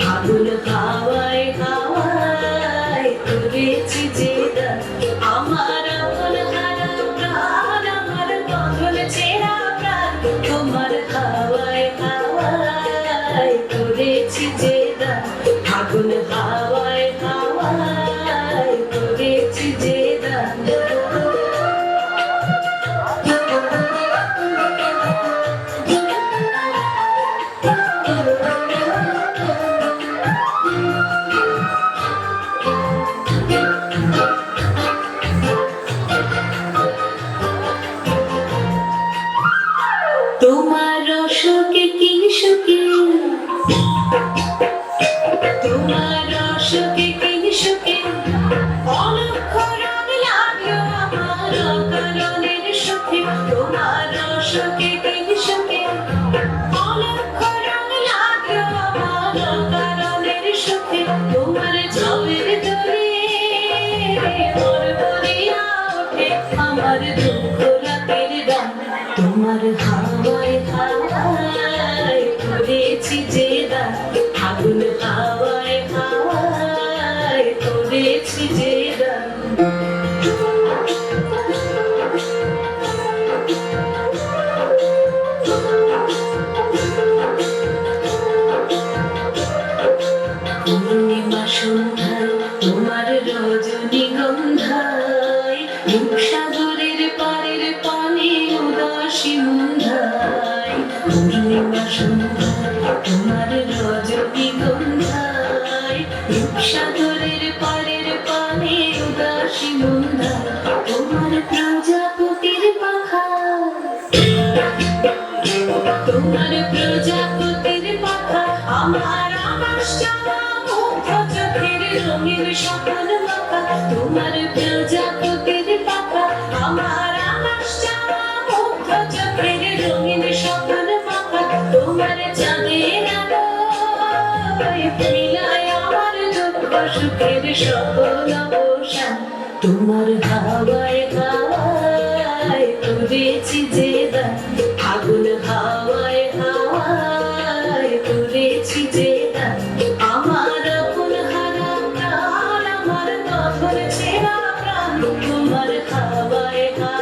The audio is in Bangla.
ফাগুন হাওয়ায় হাওয়ায় করেছি জীবন আমার আপন হারা প্রাণ, আমার বন্ধন চেরা প্রাণ। তোমার হাওয়ায় হাওয়ায় করেছি জেদা ফাগুন হাওয়ায় হাওয়ায় করেছি জেদা তোমার Thank you. আমার দুঃখ রাতের তোমার হাওয়ায় হাওয়ায় করেছি যে আগুন হাওয়ায় হাওয়ায় করেছি যে রূপসাগরের পারের পানে উদাসী মুন্ধায়। তোমার রজনীগন্ধায় রূপসাগরের পারের পানে উদাসী মুন্ধায় প্রজাপতির পাখা। তোমার প্রজাপতির পাখা, আমার আকাশ চাওয়া মুগ্ধ চোখের রঙের সকাল মাখা সুখের সকল অবসান তোমার হাওয়ায় হাওয়ায় তুলেছি যে দান আগুন হাওয়ায় হাওয়ায় তুলেছি যে দান আমার আমার তোমার হাওয়ায় হাওয়ায়